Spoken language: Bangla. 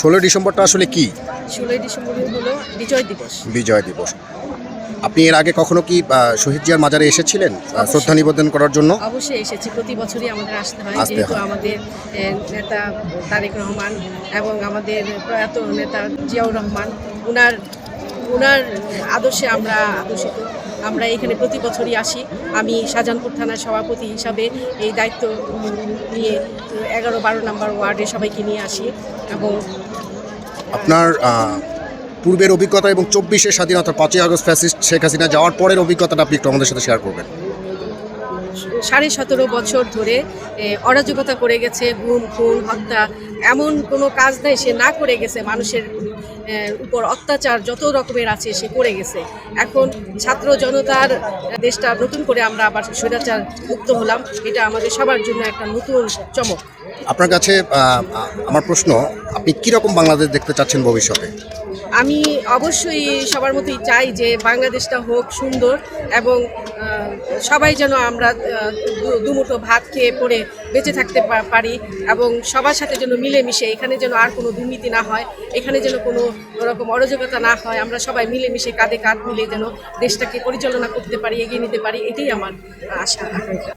ষোলোই ডিসেম্বরটা আসলে কি? ষোলোই ডিসেম্বর হলো বিজয় দিবস। বিজয় দিবস। আপনি এর আগে কখনো কি শহীদ জিয়ার মাজারে এসেছিলেন শ্রদ্ধা নিবেদন করার জন্য? অবশ্যই এসেছি প্রতি বছরই আমাদের আসতে হয়। যেহেতু আমাদের নেতা তারেক রহমান এবং আমাদের প্রয়াত নেতা জিয়াউর রহমান উনার উনার আদর্শে আমরা আদর্শিত। আমরা এখানে প্রতি বছরই আসি। আমি শাহজাহানপুর থানার সভাপতি হিসাবে এই দায়িত্ব নিয়ে এগারো বারো নম্বর ওয়ার্ডে সবাইকে নিয়ে আসি এবং আপনার পূর্বের অভিজ্ঞতা এবং চব্বিশের স্বাধীনতা পাঁচই আগস্ট ফ্যাসিস্ট শেখ হাসিনা যাওয়ার পরের অভিজ্ঞতাটা আপনি একটু আমাদের সাথে শেয়ার করবেন। সাড়ে সতেরো বছর ধরে অরাজকতা করে গেছে, গুম, খুন, হত্যা, এমন কোনো কাজ নেই, সে না করে গেছে, মানুষের উপর অত্যাচার যত রকমের আছে, সে করে গেছে। এখন ছাত্র জনতার দেশটা নতুন করে আমরা আবার স্বৈরাচার মুক্ত হলাম, এটা আমাদের সবার জন্য একটা নতুন চমক। আপনার কাছে আমার প্রশ্ন, আপনি কীরকম বাংলাদেশ দেখতে চাচ্ছেন ভবিষ্যতে? আমি অবশ্যই সবার মতোই চাই যে বাংলাদেশটা হোক সুন্দর এবং সবাই যেন আমরা আহ, দু- দুমুঠো ভাত খেয়ে পড়ে বেঁচে থাকতে পারি এবং সবার সাথে যেন মিলেমিশে এখানে যেন আর কোনো দুর্নীতি না হয় এখানে যেন কোনো রকম অরাজকতা না হয় আমরা সবাই মিলেমিশে কাঁধে কাঁধ মিলে যেন দেশটাকে পরিচালনা করতে পারি এগিয়ে নিতে পারি এটাই আমার আশা।